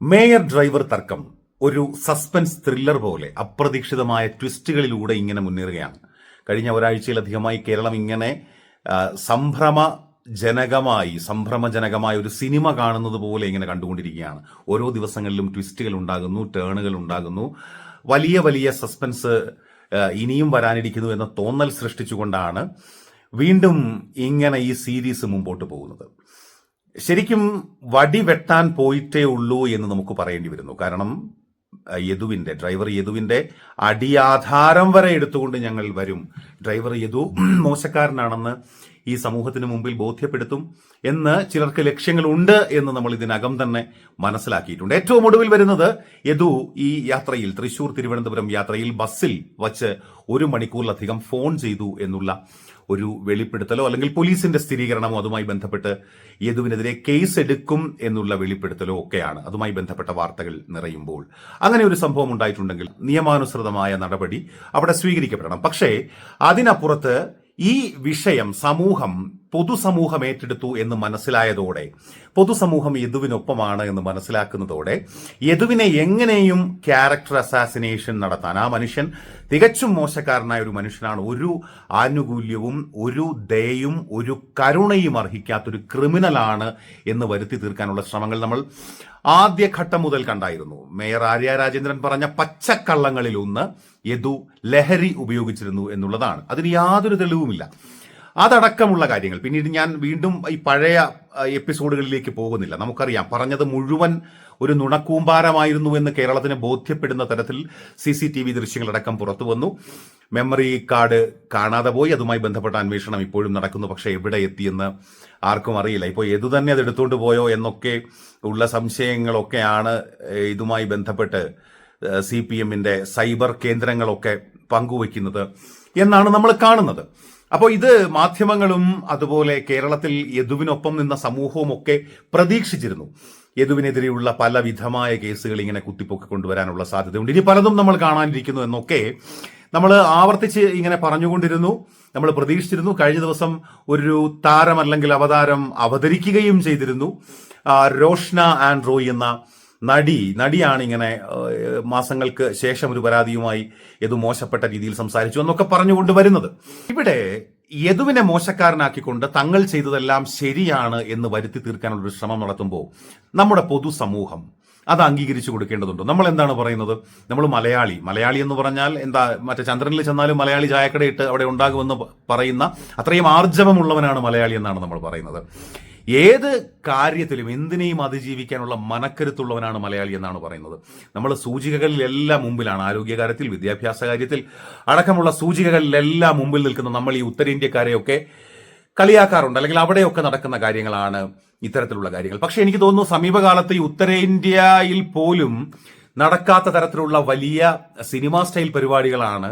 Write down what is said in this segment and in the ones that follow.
Mayor driver തർക്കം ഒരു suspense thriller പോലെ അപ്രതീക്ഷിതമായ ട്വിസ്റ്റുകളിലൂടെ ഇങ്ങനെ മുന്നേറുകയാണ്. കഴിഞ്ഞ ഒരാഴ്ചയിലധികമായി കേരളം ഇങ്ങനെ സംഭ്രമ ജനകമായി സംഭ്രമജനകമായ ഒരു സിനിമ കാണുന്നത് പോലെ ഇങ്ങനെ കണ്ടുകൊണ്ടിരിക്കുകയാണ്. ഓരോ ദിവസങ്ങളിലും ട്വിസ്റ്റുകൾ ഉണ്ടാകുന്നു ടേണുകൾ ഉണ്ടാകുന്നു. വലിയ വലിയ സസ്പെൻസ് ഇനിയും വരാനിരിക്കുന്നു എന്ന തോന്നൽ സൃഷ്ടിച്ചുകൊണ്ടാണ് വീണ്ടും ഇങ്ങനെ ഈ സീരീസ് മുമ്പോട്ട് പോകുന്നത്. ശരിക്കും വടി വെട്ടാൻ പോയിട്ടേ ഉള്ളൂ എന്ന് നമുക്ക് പറയേണ്ടി വരുന്നു. കാരണം യദുവിന്റെ ഡ്രൈവർ യദുവിന്റെ അടിയാധാരം വരെ എടുത്തുകൊണ്ട് ഞങ്ങൾ വരും. ഡ്രൈവർ യദു മോശക്കാരനാണെന്ന് ഈ സമൂഹത്തിന് മുമ്പിൽ ബോധ്യപ്പെടുത്തും എന്ന് ചിലർക്ക് ലക്ഷ്യങ്ങളുണ്ട് എന്ന് നമ്മൾ ഇതിനകം തന്നെ മനസ്സിലാക്കിയിട്ടുണ്ട്. ഏറ്റവും ഒടുവിൽ വരുന്നത് യദു ഈ യാത്രയിൽ തൃശൂർ തിരുവനന്തപുരം യാത്രയിൽ ബസ്സിൽ വച്ച് ഒരു മണിക്കൂറിലധികം ഫോൺ ചെയ്തു എന്നുള്ള ഒരു വെളിപ്പെടുത്തലോ അല്ലെങ്കിൽ പോലീസിന്റെ സ്ഥിരീകരണമോ അതുമായി ബന്ധപ്പെട്ട് യദുവിനെതിരെ കേസ് എടുക്കും എന്നുള്ള വെളിപ്പെടുത്തലോ ഒക്കെയാണ്. അതുമായി ബന്ധപ്പെട്ട വാർത്തകൾ നിറയുമ്പോൾ. അങ്ങനെ ഒരു സംഭവം ഉണ്ടായിട്ടുണ്ടെങ്കിൽ നിയമാനുസൃതമായ നടപടി അവിടെ സ്വീകരിക്കപ്പെടണം. പക്ഷേ അതിനപ്പുറത്ത് ഈ വിഷയം സമൂഹം പൊതുസമൂഹം ഏറ്റെടുത്തു എന്ന് മനസ്സിലായതോടെ പൊതുസമൂഹം യദുവിനൊപ്പമാണ് എന്ന് മനസ്സിലാക്കുന്നതോടെ യദുവിനെ എങ്ങനെയും ക്യാരക്ടർ അസാസിനേഷൻ നടത്താൻ ആ മനുഷ്യൻ തികച്ചും മോശക്കാരനായ ഒരു മനുഷ്യനാണ്. ഒരു ആനുകൂല്യവും ഒരു ദയയും ഒരു കരുണയും അർഹിക്കാത്തൊരു ക്രിമിനലാണ് എന്ന് വരുത്തി തീർക്കാനുള്ള ശ്രമങ്ങൾ നമ്മൾ ആദ്യഘട്ടം മുതൽ കണ്ടായിരുന്നു. മേയർ ആര്യ രാജേന്ദ്രൻ പറഞ്ഞ പച്ചക്കള്ളങ്ങളിൽ ഒന്ന് യദു ലഹരി ഉപയോഗിച്ചിരുന്നു എന്നുള്ളതാണ്. അതിന് യാതൊരു തെളിവുമില്ല. അതടക്കമുള്ള കാര്യങ്ങൾ. പിന്നീട് ഞാൻ വീണ്ടും ഈ പഴയ എപ്പിസോഡുകളിലേക്ക് പോകുന്നില്ല. നമുക്കറിയാം പറഞ്ഞത് മുഴുവൻ ഒരു നുണക്കൂമ്പാരമായിരുന്നു എന്ന് കേരളത്തിന് ബോധ്യപ്പെടുന്ന തരത്തിൽ സി സി ടി വി ദൃശ്യങ്ങളടക്കം പുറത്തു വന്നു. മെമ്മറി കാർഡ് കാണാതെ പോയി. അതുമായി ബന്ധപ്പെട്ട അന്വേഷണം ഇപ്പോഴും നടക്കുന്നു. പക്ഷേ എവിടെ എത്തിയെന്ന് ആർക്കും അറിയില്ല. ഇപ്പോൾ ഏതു തന്നെ അത് എടുത്തുകൊണ്ട് പോയോ എന്നൊക്കെ ഉള്ള സംശയങ്ങളൊക്കെയാണ് ഇതുമായി ബന്ധപ്പെട്ട് സി പി എമ്മിന്റെ സൈബർ കേന്ദ്രങ്ങളൊക്കെ പങ്കുവയ്ക്കുന്നത് എന്നാണ് നമ്മൾ കാണുന്നത്. അപ്പോൾ ഇത് മാധ്യമങ്ങളും അതുപോലെ കേരളത്തിൽ യദുവിനൊപ്പം നിന്ന സമൂഹവും ഒക്കെ പ്രതീക്ഷിച്ചിരുന്നു. യദുവിനെതിരെയുള്ള പല വിധമായ കേസുകൾ ഇങ്ങനെ കുത്തിപ്പൊക്കി കൊണ്ടുവരാനുള്ള സാധ്യതയുണ്ട്. ഇനി പലതും നമ്മൾ കാണാനിരിക്കുന്നു എന്നൊക്കെ നമ്മൾ ആവർത്തിച്ച് ഇങ്ങനെ പറഞ്ഞുകൊണ്ടിരുന്നു. നമ്മൾ പ്രതീക്ഷിച്ചിരുന്നു. കഴിഞ്ഞ ദിവസം ഒരു താരം അല്ലെങ്കിൽ അവതാരം അവതരിക്കുകയും ചെയ്തിരുന്നു. രോഷ്ന ആൻഡ് റോയ് എന്ന നടി നടിയാണ് ഇങ്ങനെ മാസങ്ങൾക്ക് ശേഷം ഒരു പരാതിയുമായി യദു മോശപ്പെട്ട രീതിയിൽ സംസാരിച്ചു എന്നൊക്കെ പറഞ്ഞുകൊണ്ട് വരുന്നത്. ഇവിടെ യദുവിനെ മോശക്കാരനാക്കിക്കൊണ്ട് തങ്ങൾ ചെയ്തതെല്ലാം ശരിയാണ് എന്ന് വരുത്തി തീർക്കാനുള്ള ഒരു ശ്രമം നടത്തുമ്പോൾ നമ്മുടെ പൊതുസമൂഹം അത് അംഗീകരിച്ചു കൊടുക്കേണ്ടതുണ്ട്? നമ്മൾ എന്താണ് പറയുന്നത്? നമ്മൾ മലയാളി. മലയാളി എന്ന് പറഞ്ഞാൽ എന്താ മറ്റേ ചന്ദ്രനിൽ ചെന്നാലും മലയാളി ചായക്കടയിട്ട് അവിടെ ഉണ്ടാകുമെന്ന് പറയുന്ന അത്രയും ആർജവമുള്ളവനാണ് മലയാളി എന്നാണ് നമ്മൾ പറയുന്നത്. ഏത് കാര്യത്തിലും എന്തിനേയും അതിജീവിക്കാനുള്ള മനക്കരുത്തുള്ളവനാണ് മലയാളി എന്നാണ് പറയുന്നത്. നമ്മൾ സൂചികകളിലെല്ലാം മുമ്പിലാണ്. ആരോഗ്യകാര്യത്തിൽ വിദ്യാഭ്യാസ കാര്യത്തിൽ അടക്കമുള്ള സൂചികകളിലെല്ലാം മുമ്പിൽ നിൽക്കുന്ന നമ്മൾ ഈ ഉത്തരേന്ത്യക്കാരെയൊക്കെ കളിയാക്കാറുണ്ട്. അല്ലെങ്കിൽ അവിടെയൊക്കെ നടക്കുന്ന കാര്യങ്ങളാണ് ഇത്തരത്തിലുള്ള കാര്യങ്ങൾ. പക്ഷെ എനിക്ക് തോന്നുന്നു സമീപകാലത്ത് ഈ ഉത്തരേന്ത്യയിൽ പോലും നടക്കാത്ത തരത്തിലുള്ള വലിയ സിനിമാ സ്റ്റൈൽ പരിപാടികളാണ്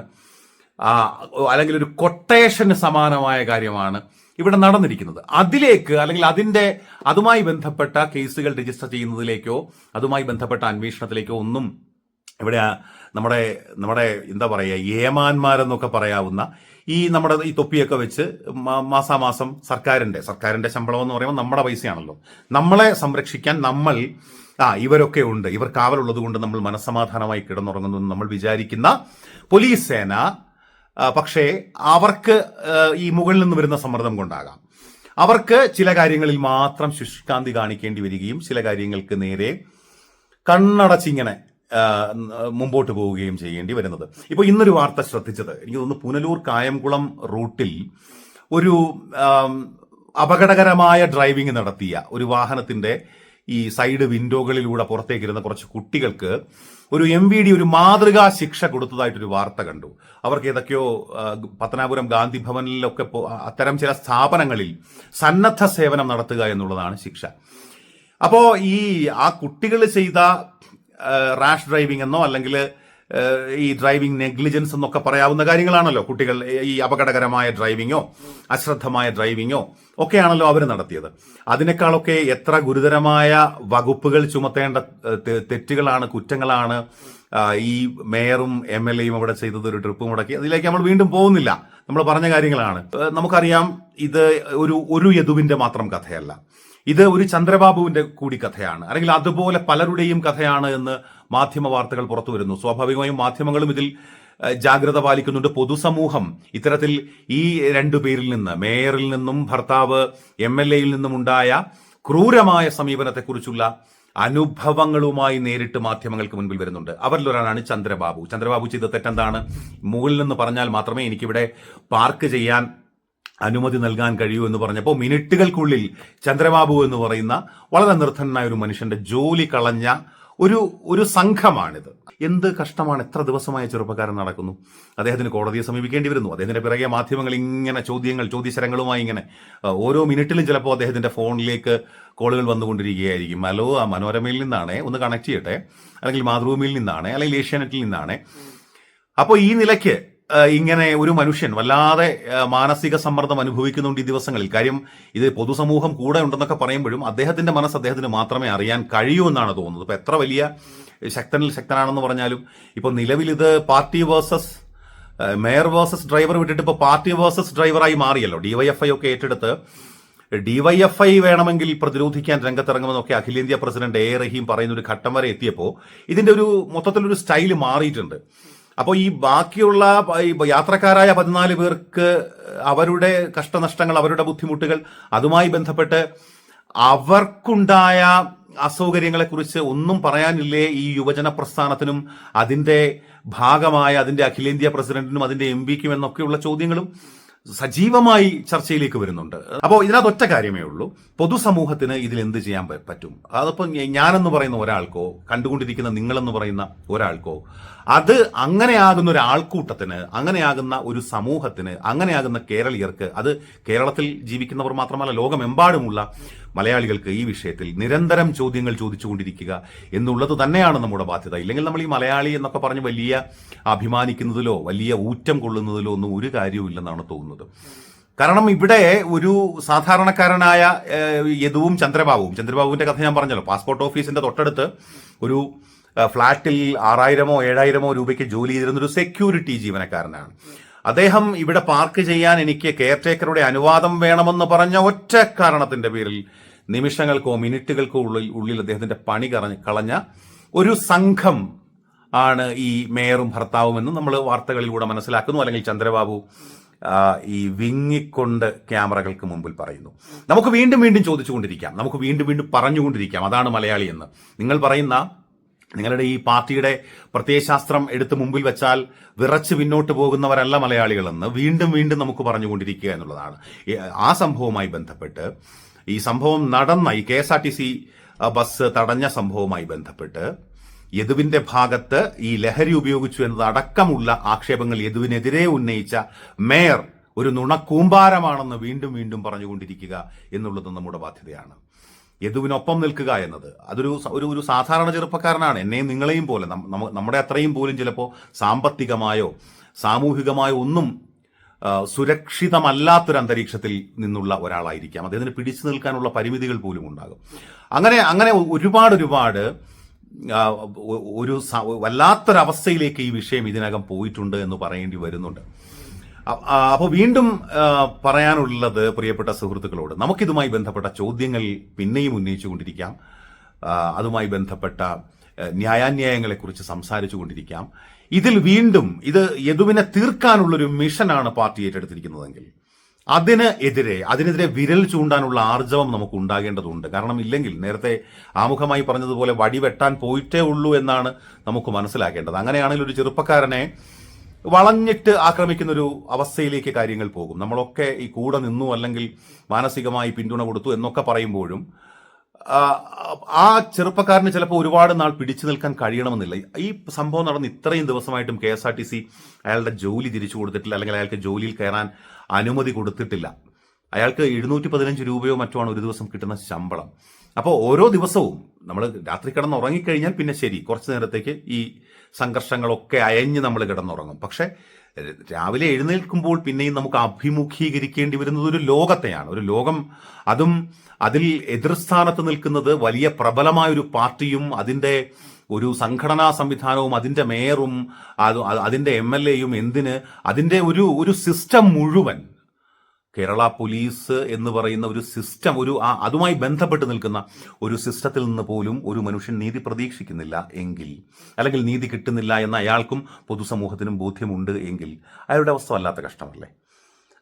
അല്ലെങ്കിൽ ഒരു കൊട്ടേഷന് സമാനമായ കാര്യമാണ് ഇവിടെ നടന്നിരിക്കുന്നത്. അതിലേക്ക് അല്ലെങ്കിൽ അതിന്റെ അതുമായി ബന്ധപ്പെട്ട കേസുകൾ രജിസ്റ്റർ ചെയ്യുന്നതിലേക്കോ അതുമായി ബന്ധപ്പെട്ട അന്വേഷണത്തിലേക്കോ ഒന്നും ഇവിടെ നമ്മുടെ നമ്മുടെ എന്താ പറയുക ഏമാന്മാരെന്നൊക്കെ പറയാവുന്ന ഈ നമ്മുടെ ഈ തൊപ്പിയൊക്കെ വെച്ച് മാസാമാസം സർക്കാരിന്റെ സർക്കാരിന്റെ ശമ്പളം എന്ന് പറയുമ്പോൾ നമ്മുടെ പൈസയാണല്ലോ. നമ്മളെ സംരക്ഷിക്കാൻ നമ്മൾ ആ ഇവരൊക്കെ ഉണ്ട്. ഇവർ കാവലുള്ളത് കൊണ്ട് നമ്മൾ മനസ്സമാധാനമായി കിടന്നുറങ്ങുന്നു നമ്മൾ വിചാരിക്കുന്ന പോലീസ് സേന പക്ഷേ അവർക്ക് ഈ മുകളിൽ നിന്ന് വരുന്ന സമ്മർദ്ദം കൊണ്ടാകാം. അവർക്ക് ചില കാര്യങ്ങളിൽ മാത്രം ശുഷ്കാന്തി കാണിക്കേണ്ടി വരികയും ചില കാര്യങ്ങൾക്ക് നേരെ കണ്ണടച്ചിങ്ങനെ മുമ്പോട്ട് പോവുകയും ചെയ്യേണ്ടി വരുന്നത്. ഇപ്പോൾ ഇന്നൊരു വാർത്ത ശ്രദ്ധിച്ചത്. എനിക്ക് തോന്നുന്നു പുനലൂർ കായംകുളം റൂട്ടിൽ ഒരു അപകടകരമായ ഡ്രൈവിംഗ് നടത്തിയ ഒരു വാഹനത്തിന്റെ ഈ സൈഡ് വിൻഡോകളിലൂടെ പുറത്തേക്കിരുന്ന കുറച്ച് കുട്ടികൾക്ക് ഒരു എം വി ഡി ഒരു മാതൃകാ ശിക്ഷ കൊടുത്തതായിട്ടൊരു വാർത്ത കണ്ടു. അവർക്ക് ഏതൊക്കെയോ പത്തനാപുരം ഗാന്ധി ഭവനിലൊക്കെ അത്തരം ചില സ്ഥാപനങ്ങളിൽ സന്നദ്ധ സേവനം നടത്തുക എന്നുള്ളതാണ് ശിക്ഷ. അപ്പോ ഈ ആ കുട്ടികൾ ചെയ്ത റാഷ് ഡ്രൈവിംഗ് എന്നോ അല്ലെങ്കിൽ ഈ ഡ്രൈവിംഗ് നെഗ്ലിജൻസ് എന്നൊക്കെ പറയാവുന്ന കാര്യങ്ങളാണല്ലോ. കുട്ടികൾ ഈ അപകടകരമായ ഡ്രൈവിങ്ങോ അശ്രദ്ധമായ ഡ്രൈവിങ്ങോ ഒക്കെയാണല്ലോ അവർ നടത്തിയത്. അതിനേക്കാളൊക്കെ എത്ര ഗുരുതരമായ വകുപ്പുകൾ ചുമത്തേണ്ട തെറ്റുകളാണ് കുറ്റങ്ങളാണ് ഈ മേയറും എം എൽ എയും അവിടെ ചെയ്തത് ഒരു ട്രിപ്പ് മുടക്കി അതിലേക്ക് നമ്മൾ വീണ്ടും പോകുന്നില്ല. നമ്മൾ പറഞ്ഞ കാര്യങ്ങളാണ്. നമുക്കറിയാം ഇത് ഒരു ഒരു യദുവിന്റെ മാത്രം കഥയല്ല. ഇത് ഒരു ചന്ദ്രബാബുവിന്റെ കൂടി കഥയാണ് അല്ലെങ്കിൽ അതുപോലെ പലരുടെയും കഥയാണ് എന്ന് മാധ്യമ വാർത്തകൾ പുറത്തു വരുന്നു. സ്വാഭാവികമായും മാധ്യമങ്ങളും ഇതിൽ ജാഗ്രത പാലിക്കുന്നുണ്ട്. പൊതുസമൂഹം ഇത്തരത്തിൽ ഈ രണ്ടു പേരിൽ നിന്ന് മേയറിൽ നിന്നും ഭർത്താവ് എം എൽ എയിൽ നിന്നും ഉണ്ടായ ക്രൂരമായ സമീപനത്തെക്കുറിച്ചുള്ള അനുഭവങ്ങളുമായി നേരിട്ട് മാധ്യമങ്ങൾക്ക് മുൻപിൽ വരുന്നുണ്ട്. അവരിലൊരാളാണ് ചന്ദ്രബാബു. ചന്ദ്രബാബു ചെയ്ത തെറ്റെന്താണ്? മുകളിൽ നിന്ന് പറഞ്ഞാൽ മാത്രമേ എനിക്കിവിടെ പാർക്ക് ചെയ്യാൻ അനുമതി നൽകാൻ കഴിയൂ എന്ന് പറഞ്ഞപ്പോൾ മിനിറ്റുകൾക്കുള്ളിൽ ചന്ദ്രബാബു എന്ന് പറയുന്ന വളരെ നിർധനനായ ഒരു മനുഷ്യന്റെ ജോലി കളഞ്ഞ ഒരു ഒരു സംഘമാണിത്. എന്ത് കഷ്ടമാണ് എത്ര ദിവസമായ ചെറുപ്പക്കാരൻ നടക്കുന്നു? അദ്ദേഹത്തിന് കോടതിയെ സമീപിക്കേണ്ടി വരുന്നു. അദ്ദേഹത്തിന്റെ പിറകെ മാധ്യമങ്ങൾ ഇങ്ങനെ ചോദ്യങ്ങൾ ചോദ്യശരങ്ങളുമായി ഇങ്ങനെ ഓരോ മിനിറ്റിലും ചിലപ്പോൾ അദ്ദേഹത്തിന്റെ ഫോണിലേക്ക് കോളുകൾ വന്നുകൊണ്ടിരിക്കുകയായിരിക്കും. ഹലോ ആ മനോരമയിൽ നിന്നാണ്? ഒന്ന് കണക്ട് ചെയ്യട്ടെ? അല്ലെങ്കിൽ മാതൃഭൂമിയിൽ നിന്നാണ്? അല്ലെങ്കിൽ ഏഷ്യാനെറ്റിൽ നിന്നാണ്? അപ്പോൾ ഈ നിലയ്ക്ക് ഇങ്ങനെ ഒരു മനുഷ്യൻ വല്ലാതെ മാനസിക സമ്മർദ്ദം അനുഭവിക്കുന്നുണ്ട് ഈ ദിവസങ്ങളിൽ. കാര്യം ഇത് പൊതുസമൂഹം കൂടെ ഉണ്ടെന്നൊക്കെ പറയുമ്പോഴും അദ്ദേഹത്തിന്റെ മനസ്സ് അദ്ദേഹത്തിന് മാത്രമേ അറിയാൻ കഴിയൂ എന്നാണ് തോന്നുന്നത്. ഇപ്പൊ എത്ര വലിയ ശക്തനിൽ ശക്തനാണെന്ന് പറഞ്ഞാലും ഇപ്പൊ നിലവിൽ ഇത് party versus mayor versus driver വിട്ടിട്ട് ഇപ്പൊ പാർട്ടി വേഴ്സസ് ഡ്രൈവറായി മാറിയല്ലോ. ഡിവൈഎഫ്ഐ ഒക്കെ ഏറ്റെടുത്ത് ഡിവൈഎഫ്ഐ വേണമെങ്കിൽ പ്രതിരോധിക്കാൻ രംഗത്തിറങ്ങുമെന്നൊക്കെ അഖിലേന്ത്യാ പ്രസിഡന്റ് എ റഹീം പറയുന്ന ഒരു ഘട്ടം വരെ എത്തിയപ്പോൾ ഇതിന്റെ ഒരു മൊത്തത്തിലൊരു സ്റ്റൈൽ മാറിയിട്ടുണ്ട്. അപ്പോൾ ഈ ബാക്കിയുള്ള യാത്രക്കാരായ പതിനാല് പേർക്ക് അവരുടെ കഷ്ടനഷ്ടങ്ങൾ അവരുടെ ബുദ്ധിമുട്ടുകൾ അതുമായി ബന്ധപ്പെട്ട് അവർക്കുണ്ടായ അസൗകര്യങ്ങളെക്കുറിച്ച് ഒന്നും പറയാനില്ലേ ഈ യുവജന പ്രസ്ഥാനത്തിനും അതിന്റെ ഭാഗമായ അതിന്റെ അഖിലേന്ത്യാ പ്രസിഡന്റിനും അതിന്റെ എം പിക്കും എന്നൊക്കെയുള്ള ചോദ്യങ്ങളും സജീവമായി ചർച്ചയിലേക്ക് വരുന്നുണ്ട്. അപ്പോൾ ഇതിനകത്ത് ഒറ്റ കാര്യമേ ഉള്ളൂ. പൊതുസമൂഹത്തിന് ഇതിൽ എന്ത് ചെയ്യാൻ പറ്റും? അതിപ്പോൾ ഞാനെന്ന് പറയുന്ന ഒരാൾക്കോ കണ്ടുകൊണ്ടിരിക്കുന്ന നിങ്ങളെന്ന് പറയുന്ന ഒരാൾക്കോ അത് അങ്ങനെയാകുന്ന ഒരു ആൾക്കൂട്ടത്തിന് അങ്ങനെയാകുന്ന ഒരു സമൂഹത്തിന് അങ്ങനെയാകുന്ന കേരളീയർക്ക് അത് കേരളത്തിൽ ജീവിക്കുന്നവർ മാത്രമല്ല ലോകമെമ്പാടുമുള്ള മലയാളികൾക്ക് ഈ വിഷയത്തിൽ നിരന്തരം ചോദ്യങ്ങൾ ചോദിച്ചുകൊണ്ടിരിക്കുക എന്നുള്ളത് തന്നെയാണ് നമ്മുടെ ബാധ്യത. ഇല്ലെങ്കിൽ നമ്മൾ ഈ മലയാളി എന്നൊക്കെ പറഞ്ഞ് വലിയ അഭിമാനിക്കുന്നതിലോ വലിയ ഊറ്റം കൊള്ളുന്നതിലോ ഒന്നും ഒരു കാര്യവുമില്ലെന്നാണ് തോന്നുന്നത്. കാരണം ഇവിടെ ഒരു സാധാരണക്കാരനായ യദുവും ചന്ദ്രബാബുവും. ചന്ദ്രബാബുവിന്റെ കഥ ഞാൻ പറഞ്ഞല്ലോ. പാസ്പോർട്ട് ഓഫീസിന്റെ തൊട്ടടുത്ത് ഒരു ഏഹ്, ഫ്ളാറ്റിൽ ആറായിരമോ ഏഴായിരമോ രൂപയ്ക്ക് ജോലി ചെയ്തിരുന്ന ഒരു സെക്യൂരിറ്റി ജീവനക്കാരനാണ്. അദ്ദേഹം ഇവിടെ പാർക്ക് ചെയ്യാൻ എനിക്ക് കെയർ ടേക്കറുടെ അനുവാദം വേണമെന്ന് പറഞ്ഞ ഒറ്റ കാരണത്തിന്റെ പേരിൽ നിമിഷങ്ങൾക്കോ മിനിറ്റുകൾക്കോ ഉള്ളിൽ ഉള്ളിൽ അദ്ദേഹത്തിന്റെ പണി കറഞ്ഞ് കളഞ്ഞ ഒരു സംഘം ആണ് ഈ മേയറും ഭർത്താവും എന്ന് നമ്മൾ വാർത്തകളിലൂടെ മനസ്സിലാക്കുന്നു. അല്ലെങ്കിൽ ചന്ദ്രബാബു ഈ വിങ്ങിക്കൊണ്ട് ക്യാമറകൾക്ക് മുമ്പിൽ പറയുന്നു. നമുക്ക് വീണ്ടും വീണ്ടും ചോദിച്ചുകൊണ്ടിരിക്കാം. നമുക്ക് വീണ്ടും വീണ്ടും പറഞ്ഞുകൊണ്ടിരിക്കാം. അതാണ് മലയാളി എന്ന്. നിങ്ങൾ പറയുന്ന നിങ്ങളുടെ ഈ പാർട്ടിയുടെ പ്രത്യയശാസ്ത്രം എടുത്ത് മുമ്പിൽ വെച്ചാൽ വിറച്ച് പിന്നോട്ട് പോകുന്നവരല്ല മലയാളികളെന്ന് വീണ്ടും വീണ്ടും നമുക്ക് പറഞ്ഞുകൊണ്ടിരിക്കുക എന്നുള്ളതാണ്. ആ സംഭവവുമായി ബന്ധപ്പെട്ട് ഈ സംഭവം നടന്ന ഈ K S R T C bus തടഞ്ഞ സംഭവവുമായി ബന്ധപ്പെട്ട് യദുവിന്റെ ഭാഗത്ത് ഈ ലഹരി ഉപയോഗിച്ചു എന്നത് അടക്കമുള്ള ആക്ഷേപങ്ങൾ യദുവിനെതിരെ ഉന്നയിച്ച മേയർ ഒരു നുണക്കൂമ്പാരമാണെന്ന് വീണ്ടും വീണ്ടും പറഞ്ഞുകൊണ്ടിരിക്കുക എന്നുള്ളത് നമ്മുടെ ബാധ്യതയാണ്. യദുവിനൊപ്പം നിൽക്കുക എന്നത്. അതൊരു ഒരു ഒരു സാധാരണ ചെറുപ്പക്കാരനാണ്. എന്നെയും നിങ്ങളെയും പോലെ. നമ്മുടെ അത്രയും പോലും ചിലപ്പോൾ സാമ്പത്തികമായോ സാമൂഹികമായോ ഒന്നും സുരക്ഷിതമല്ലാത്തൊരു അന്തരീക്ഷത്തിൽ നിന്നുള്ള ഒരാളായിരിക്കാം. അദ്ദേഹത്തിന് പിടിച്ചു നിൽക്കാനുള്ള പരിമിതികൾ പോലും ഉണ്ടാകും. അങ്ങനെ അങ്ങനെ ഒരുപാട് ഒരുപാട് ഒരു വല്ലാത്തൊരവസ്ഥയിലേക്ക് ഈ വിഷയം ഇതിനകം പോയിട്ടുണ്ട് എന്ന് പറയേണ്ടി വരുന്നുണ്ട്. അപ്പോൾ വീണ്ടും പറയാനുള്ളത് പ്രിയപ്പെട്ട സുഹൃത്തുക്കളോട് നമുക്കിതുമായി ബന്ധപ്പെട്ട ചോദ്യങ്ങൾ പിന്നെയും ഉന്നയിച്ചുകൊണ്ടിരിക്കാം. അതുമായി ബന്ധപ്പെട്ട ന്യായാന്യായങ്ങളെക്കുറിച്ച് സംസാരിച്ചു കൊണ്ടിരിക്കാം ഇതിൽ വീണ്ടും ഇത് യദുവിനെ തീർക്കാനുള്ളൊരു മിഷനാണ് പാർട്ടി ഏറ്റെടുത്തിരിക്കുന്നതെങ്കിൽ അതിന് എതിരെ അതിനെതിരെ വിരൽ ചൂണ്ടാനുള്ള ആർജവം നമുക്ക് ഉണ്ടാകേണ്ടതുണ്ട്. കാരണം ഇല്ലെങ്കിൽ നേരത്തെ ആമുഖമായി പറഞ്ഞതുപോലെ വടി വെട്ടാൻ പോയിട്ടേ ഉള്ളൂ എന്നാണ് നമുക്ക് മനസ്സിലാക്കേണ്ടത്. അങ്ങനെയാണെങ്കിൽ ഒരു ചെറുപ്പക്കാരനെ വളഞ്ഞിട്ട് ആക്രമിക്കുന്ന ഒരു അവസ്ഥയിലേക്ക് കാര്യങ്ങൾ പോകും. നമ്മളൊക്കെ ഈ കൂടെ നിന്നു അല്ലെങ്കിൽ മാനസികമായി പിന്തുണ കൊടുത്തു എന്നൊക്കെ പറയുമ്പോഴും ആ, ചെറുപ്പക്കാരന് ചിലപ്പോൾ ഒരുപാട് നാൾ പിടിച്ചു നിൽക്കാൻ കഴിയണമെന്നില്ല. ഈ സംഭവം നടന്ന് ഇത്രയും ദിവസമായിട്ടും K S R T C അയാളുടെ ജോലി തിരിച്ചു കൊടുത്തിട്ടില്ല അല്ലെങ്കിൽ അയാൾക്ക് ജോലിയിൽ കയറാൻ അനുമതി കൊടുത്തിട്ടില്ല. അയാൾക്ക് എഴുന്നൂറ്റി പതിനഞ്ച് രൂപയോ മറ്റോ ആണ് ഒരു ദിവസം കിട്ടുന്ന ശമ്പളം. അപ്പോൾ ഓരോ ദിവസവും നമ്മൾ രാത്രി കിടന്ന് ഉറങ്ങിക്കഴിഞ്ഞാൽ പിന്നെ ശരി കുറച്ച് നേരത്തേക്ക് ഈ സംഘർഷങ്ങളൊക്കെ അയഞ്ഞ് നമ്മൾ കിടന്നുറങ്ങും. പക്ഷെ രാവിലെ എഴുന്നേൽക്കുമ്പോൾ പിന്നെയും നമുക്ക് അഭിമുഖീകരിക്കേണ്ടി വരുന്നത് ഒരു ലോകത്തെയാണ്. ഒരു ലോകം അതും അതിൽ എതിർസ്ഥാനത്ത് നിൽക്കുന്നത് വലിയ പ്രബലമായൊരു പാർട്ടിയും അതിന്റെ ഒരു സംഘടനാ സംവിധാനവും അതിന്റെ മേയറും അത് അതിന്റെ എം എൽ എയും എന്തിന് അതിന്റെ ഒരു ഒരു സിസ്റ്റം മുഴുവൻ കേരള പോലീസ് എന്ന് പറയുന്ന ഒരു സിസ്റ്റം ഒരു അതുമായി ബന്ധപ്പെട്ട് നിൽക്കുന്ന ഒരു സിസ്റ്റത്തിൽ നിന്ന് പോലും ഒരു മനുഷ്യൻ നീതി പ്രതീക്ഷിക്കുന്നില്ല എങ്കിൽ അല്ലെങ്കിൽ നീതി കിട്ടുന്നില്ല എന്ന് അയാൾക്കും പൊതുസമൂഹത്തിനും ബോധ്യമുണ്ട് എങ്കിൽ അയാളുടെ അവസ്ഥ വല്ലാത്ത കഷ്ടമല്ലേ?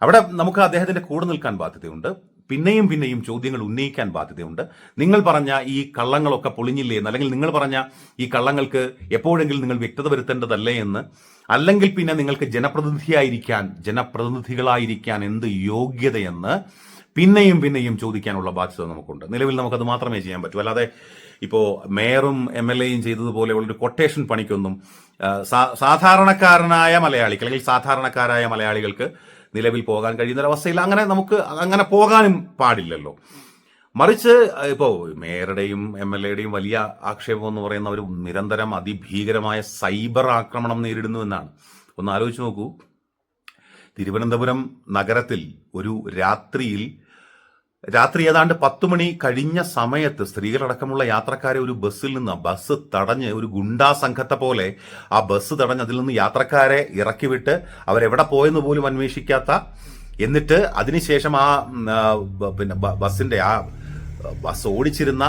അവിടെ നമുക്ക് അദ്ദേഹത്തിന്റെ കൂടെ നിൽക്കാൻ ബാധ്യതയുണ്ട്. പിന്നെയും പിന്നെയും ചോദ്യങ്ങൾ ഉന്നയിക്കാൻ ബാധ്യതയുണ്ട്. നിങ്ങൾ പറഞ്ഞ ഈ കള്ളങ്ങളൊക്കെ പൊളിഞ്ഞില്ലേ എന്ന് അല്ലെങ്കിൽ നിങ്ങൾ പറഞ്ഞ ഈ കള്ളങ്ങൾക്ക് എപ്പോഴെങ്കിലും നിങ്ങൾ വ്യക്തത വരുത്തേണ്ടതല്ലേ എന്ന് അല്ലെങ്കിൽ പിന്നെ നിങ്ങൾക്ക് ജനപ്രതിനിധിയായിരിക്കാൻ ജനപ്രതിനിധികളായിരിക്കാൻ എന്ത് യോഗ്യതയെന്ന് പിന്നെയും പിന്നെയും ചോദിക്കാനുള്ള ബാധ്യത നമുക്കുണ്ട്. നിലവിൽ നമുക്കത് മാത്രമേ ചെയ്യാൻ പറ്റൂ. അല്ലാതെ ഇപ്പോൾ മേയറും എം എൽ എയും ചെയ്തതുപോലെ ഉള്ളൊരു കൊട്ടേഷൻ പണിക്കൊന്നും സാധാരണക്കാരനായ മലയാളിക്ക് അല്ലെങ്കിൽ സാധാരണക്കാരായ മലയാളികൾക്ക് നിലവിൽ പോകാൻ കഴിയുന്നൊരവസ്ഥയിൽ അങ്ങനെ നമുക്ക് അങ്ങനെ പോകാനും പാടില്ലല്ലോ. മറിച്ച് ഇപ്പോൾ മേയറുടെയും എം എൽ എയുടെയും വലിയ ആക്ഷേപം എന്ന് പറയുന്ന ഒരു നിരന്തരം അതിഭീകരമായ സൈബർ ആക്രമണം നേരിടുന്നു എന്നാണ്. ഒന്ന് ആലോചിച്ച് നോക്കൂ. തിരുവനന്തപുരം നഗരത്തിൽ ഒരു രാത്രിയിൽ രാത്രി ഏതാണ്ട് പത്ത് മണി കഴിഞ്ഞ സമയത്ത് സ്ത്രീകളടക്കമുള്ള യാത്രക്കാരെ ഒരു ബസ്സിൽ നിന്ന് ബസ് തടഞ്ഞ് ഒരു ഗുണ്ടാ സംഘത്തെ പോലെ ആ ബസ് തടഞ്ഞ് അതിൽ നിന്ന് യാത്രക്കാരെ ഇറക്കി വിട്ട് അവരെവിടെ പോയെന്ന് പോലും അന്വേഷിക്കാത്ത എന്നിട്ട് അതിനുശേഷം ആ പിന്നെ ബസ്സിന്റെ ആ ബസ് ഓടിച്ചിരുന്ന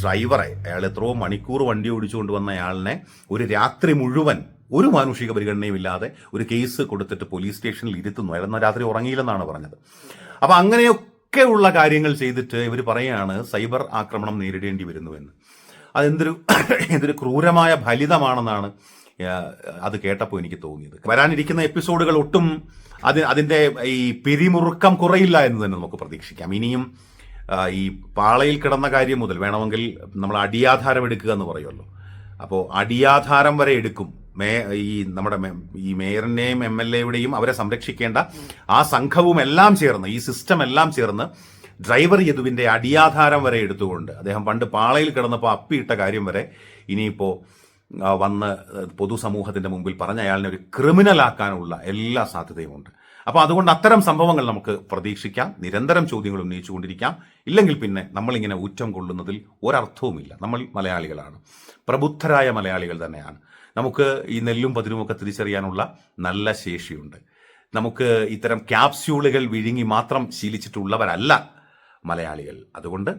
ഡ്രൈവറെ അയാൾ എത്രയോ മണിക്കൂർ വണ്ടി ഓടിച്ചുകൊണ്ട് വന്ന അയാളിനെ ഒരു രാത്രി മുഴുവൻ ഒരു മാനുഷിക പരിഗണനയുമില്ലാതെ ഒരു കേസ് കൊടുത്തിട്ട് പോലീസ് സ്റ്റേഷനിൽ ഇരുത്തുന്നു. അയാൾ രാത്രി ഉറങ്ങിയില്ലെന്നാണ് പറഞ്ഞത്. അപ്പൊ അങ്ങനെയൊക്കെ ഉള്ള കാര്യങ്ങൾ ചെയ്തിട്ട് ഇവർ പറയാണ് സൈബർ ആക്രമണം നേരിടേണ്ടി വരുന്നുവെന്ന്. അതെന്തൊരു എന്തൊരു ക്രൂരമായ ഫലിതമാണെന്നാണ് അത് കേട്ടപ്പോൾ എനിക്ക് തോന്നിയത്. വരാനിരിക്കുന്ന എപ്പിസോഡുകൾ ഒട്ടും അത് അതിന്റെ ഈ പിരിമുറുക്കം കുറയില്ല എന്ന് തന്നെ നമുക്ക് പ്രതീക്ഷിക്കാം. ഇനിയും ഈ പാളയിൽ കിടന്ന കാര്യം മുതൽ വേണമെങ്കിൽ നമ്മൾ അടിയാധാരം എടുക്കുക എന്ന് പറയുമല്ലോ. അപ്പോൾ അടിയാധാരം വരെ എടുക്കും. മേ ഈ നമ്മുടെ ഈ മേയറിനെയും എം എൽ എയുടെയും അവരെ സംരക്ഷിക്കേണ്ട ആ സംഘവും എല്ലാം ചേർന്ന് ഈ സിസ്റ്റം എല്ലാം ചേർന്ന് ഡ്രൈവർ യദുവിന്റെ അടിയാധാരം വരെ എടുത്തുകൊണ്ട് അദ്ദേഹം പണ്ട് പാളയിൽ കിടന്നപ്പോൾ അപ്പിയിട്ട കാര്യം വരെ ഇനിയിപ്പോ ആ, വന്ന് പൊതുസമൂഹത്തിന്റെ മുമ്പിൽ പറഞ്ഞ അയാളിനെ ഒരു ക്രിമിനലാക്കാനുള്ള എല്ലാ സാധ്യതയുമുണ്ട് അപ്പൊ അതുകൊണ്ട് അത്തരം സംഭവങ്ങൾ നമുക്ക് പ്രതീക്ഷിക്കാം. നിരന്തരം ചോദ്യങ്ങൾ ഉന്നയിച്ചുകൊണ്ടിരിക്കാം. ഇല്ലെങ്കിൽ പിന്നെ നമ്മളിങ്ങനെ ഊറ്റം കൊള്ളുന്നതിൽ ഒരർത്ഥവുമില്ല. നമ്മൾ മലയാളികളാണ്. പ്രബുദ്ധരായ മലയാളികൾ തന്നെയാണ്. നമുക്ക് ഈ നെല്ലും പതിരുമൊക്കെ തിരിച്ചറിയാനുള്ള നല്ല ശേഷിയുണ്ട്. നമുക്ക് ഇത്തരം ക്യാപ്സ്യൂളുകൾ വിഴുങ്ങി മാത്രം ശീലിച്ചിട്ടുള്ളവരല്ല മലയാളികൾ. അതുകൊണ്ട്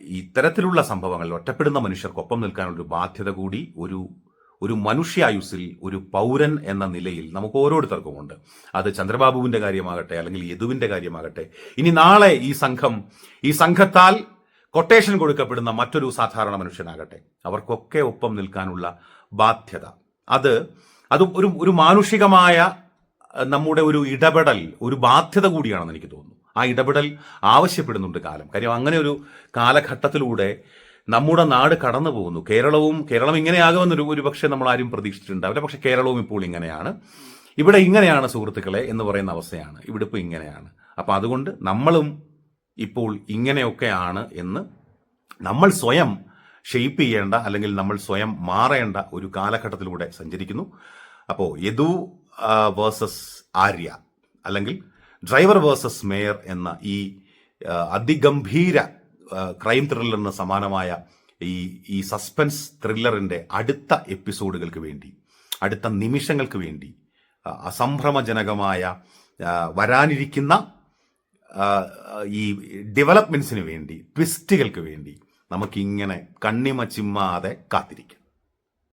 ഇത്തരത്തിലുള്ള സംഭവങ്ങൾ ഒറ്റപ്പെടുന്ന മനുഷ്യർക്കൊപ്പം നിൽക്കാനുള്ളൊരു ബാധ്യത കൂടി ഒരു ഒരു മനുഷ്യായുസിൽ ഒരു പൗരൻ എന്ന നിലയിൽ നമുക്ക് ഓരോരുത്തർക്കുമുണ്ട്. അത് ചന്ദ്രബാബുവിന്റെ കാര്യമാകട്ടെ അല്ലെങ്കിൽ യദുവിന്റെ കാര്യമാകട്ടെ. ഇനി നാളെ ഈ സംഘം ഈ സംഘത്താൽ കൊട്ടേഷൻ കൊടുക്കപ്പെടുന്ന മറ്റൊരു സാധാരണ മനുഷ്യനാകട്ടെ. അവർക്കൊക്കെ ഒപ്പം നിൽക്കാനുള്ള ബാധ്യത. അത് അത് ഒരു ഒരു മാനുഷികമായ നമ്മുടെ ഒരു ഇടപെടൽ ഒരു ബാധ്യത കൂടിയാണെന്ന് എനിക്ക് തോന്നുന്നു. ആ ഇടപെടൽ ആവശ്യപ്പെടുന്നുണ്ട് കാലം. കാര്യം അങ്ങനെ ഒരു കാലഘട്ടത്തിലൂടെ നമ്മുടെ നാട് കടന്നു പോകുന്നു. കേരളവും കേരളം ഇങ്ങനെയാകുമെന്നൊരു ഒരു പക്ഷെ നമ്മൾ ആരും പ്രതീക്ഷിച്ചിട്ടുണ്ടാവില്ല. പക്ഷെ കേരളവും ഇപ്പോൾ ഇങ്ങനെയാണ്. ഇവിടെ ഇങ്ങനെയാണ് സുഹൃത്തുക്കളെ എന്ന് പറയുന്ന അവസ്ഥയാണ്. ഇവിടെ ഇപ്പോൾ ഇങ്ങനെയാണ്. അപ്പോൾ അതുകൊണ്ട് നമ്മളും ഇപ്പോൾ ഇങ്ങനെയൊക്കെയാണ് എന്ന് നമ്മൾ സ്വയം ഷെയ്പ്പ് ചെയ്യേണ്ട അല്ലെങ്കിൽ നമ്മൾ സ്വയം മാറേണ്ട ഒരു കാലഘട്ടത്തിലൂടെ സഞ്ചരിക്കുന്നു. അപ്പോൾ യദു വേഴ്സസ് ആര്യ അല്ലെങ്കിൽ ഡ്രൈവർ വേഴ്സസ് മേയർ എന്ന ഈ അതിഗംഭീര ക്രൈം ത്രില്ലറിന് സമാനമായ ഈ ഈ സസ്പെൻസ് ത്രില്ലറിന്റെ അടുത്ത എപ്പിസോഡുകൾക്ക് വേണ്ടി അടുത്ത നിമിഷങ്ങൾക്ക് വേണ്ടി അസംഭ്രമജനകമായ വരാനിരിക്കുന്ന ഈ ഡെവലപ്മെന്റ്സിന് വേണ്ടി ട്വിസ്റ്റുകൾക്ക് വേണ്ടി നമുക്കിങ്ങനെ കണ്ണിമ ചിമ്മാതെ കാത്തിരിക്കാം.